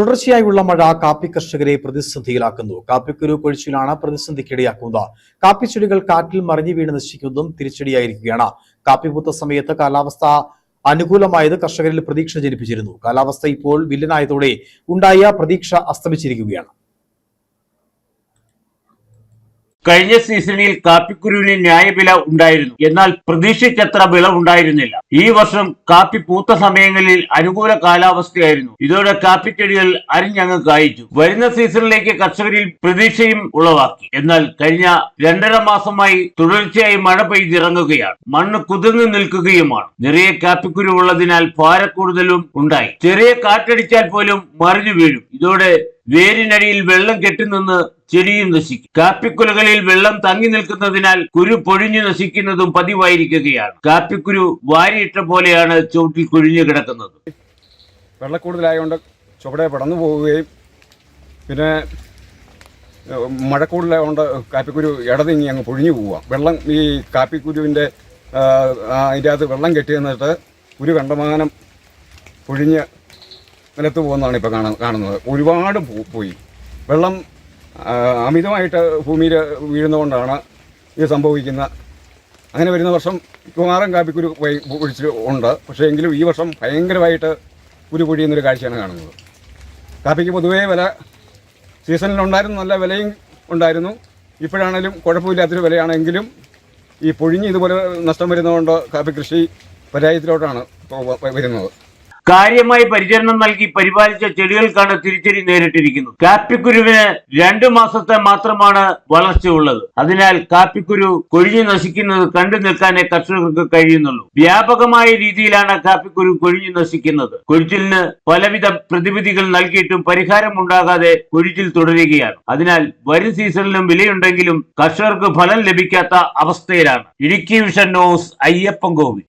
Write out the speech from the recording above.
തുടർച്ചയായുള്ള മഴ കാപ്പി കർഷകരെ പ്രതിസന്ധിയിലാക്കുന്നു. കാപ്പിക്കുരു കൊഴിച്ചിലാണ് പ്രതിസന്ധിക്കിടയാക്കുന്നത്. കാപ്പി ചെടികൾ കാറ്റിൽ മറിഞ്ഞു വീണ് നശിക്കുന്നതും തിരിച്ചടിയായിരിക്കുകയാണ്. കാപ്പി പൂത്ത സമയത്ത് കാലാവസ്ഥ അനുകൂലമായത് കർഷകരിൽ പ്രതീക്ഷ ജനിപ്പിച്ചിരുന്നു. കാലാവസ്ഥ ഇപ്പോൾ വില്ലനായതോടെ ഉണ്ടായ പ്രതീക്ഷ അസ്തമിച്ചിരിക്കുകയാണ്. കഴിഞ്ഞ സീസണിൽ കാപ്പിക്കുരുവിന് ന്യായവില ഉണ്ടായിരുന്നു. എന്നാൽ പ്രതീക്ഷിച്ചത്ര വിളവുണ്ടായിരുന്നില്ല. ഈ വർഷം കാപ്പി പൂത്ത സമയങ്ങളിൽ അനുകൂല കാലാവസ്ഥയായിരുന്നു. ഇതോടെ കാപ്പിച്ചെടികൾ അരിഞ്ഞങ്ങ് കായിച്ചു. വരുന്ന സീസണിലേക്ക് കർഷകരിൽ പ്രതീക്ഷയും ഉളവാക്കി. എന്നാൽ കഴിഞ്ഞ രണ്ടര മാസമായി തുടർച്ചയായി മഴ പെയ്തിറങ്ങുകയാണ്. മണ്ണ് കുതിർന്നു നിൽക്കുകയുമാണ്. നിറയെ കാപ്പിക്കുരു ഉള്ളതിനാൽ ഭാരക്കൂടുതലും ഉണ്ടായി. ചെറിയ കാറ്റടിച്ചാൽ പോലും മറിഞ്ഞു വീഴും. ഇതോടെ വേരിനടിയിൽ വെള്ളം കെട്ടിനിന്ന് ചെടിയും നശിക്കും. കാപ്പിക്കുലകളിൽ വെള്ളം തങ്ങി നിൽക്കുന്നതിനാൽ കുരു പൊഴിഞ്ഞു നശിക്കുന്നതും പതിവായിരിക്കുകയാണ്. കാപ്പിക്കുരു വാരിയിട്ട പോലെയാണ് ചുവട്ടിൽ കുഴിഞ്ഞു കിടക്കുന്നത്. വെള്ളക്കൂടുതലായതുകൊണ്ട് ചുവടെ പടന്നു പോവുകയും പിന്നെ മഴക്കൂടുതലായതുകൊണ്ട് കാപ്പിക്കുരു ഇടതിങ്ങി അങ്ങ് പൊഴിഞ്ഞു പോവുക. വെള്ളം ഈ കാപ്പിക്കുരുവിന്റെ അതിന്റെ അകത്ത് വെള്ളം കെട്ടി നിന്നിട്ട് കുരു കണ്ടമാനം പൊഴിഞ്ഞ് നിലത്ത് പോകുന്നതാണ് ഇപ്പോൾ കാണ കാണുന്നത്. ഒരുപാട് പോയി. വെള്ളം അമിതമായിട്ട് ഭൂമിയിൽ വീഴുന്നതുകൊണ്ടാണ് ഇത് സംഭവിക്കുന്ന അങ്ങനെ വരുന്ന വർഷം കുമാരൻ കാപ്പിക്കുരു പൊഴിച്ച് ഉണ്ട്. പക്ഷേ എങ്കിലും ഈ വർഷം ഭയങ്കരമായിട്ട് കുരു പൊഴിയുന്നൊരു കാഴ്ചയാണ് കാണുന്നത്. കാപ്പിക്ക് പൊതുവേ വില സീസണിലുണ്ടായിരുന്നു നല്ല വിലയും ഉണ്ടായിരുന്നു. ഇപ്പോഴാണെങ്കിലും കുഴപ്പമില്ലാത്തൊരു വിലയാണെങ്കിലും ഈ പൊഴിഞ്ഞ് ഇതുപോലെ നഷ്ടം വരുന്നതുകൊണ്ട് കാപ്പി കൃഷി പരാജയത്തിലോട്ടാണ് വരുന്നത്. കാര്യമായി പരിചരണം നൽകി പരിപാലിച്ച ചെടികൾക്കാണ് തിരിച്ചടി നേരിട്ടിരിക്കുന്നത്. കാപ്പിക്കുരുവിന് രണ്ടു മാസത്തെ മാത്രമാണ് വളർച്ചയുള്ളത്. അതിനാൽ കാപ്പിക്കുരു കൊഴിഞ്ഞു നശിക്കുന്നത് കണ്ടു നിൽക്കാനേ കർഷകർക്ക് കഴിയുന്നുള്ളൂ. വ്യാപകമായ രീതിയിലാണ് കാപ്പിക്കുരു കൊഴിഞ്ഞു നശിക്കുന്നത്. കൊഴിച്ചിലിന് പലവിധ പ്രതിവിധികൾ നൽകിയിട്ടും പരിഹാരം ഉണ്ടാകാതെ കൊഴിച്ചിൽ തുടരുകയാണ്. അതിനാൽ വരും സീസണിലും വിലയുണ്ടെങ്കിലും കർഷകർക്ക് ഫലം ലഭിക്കാത്ത അവസ്ഥയിലാണ്. Idukki vision news Ayyappan Kovil.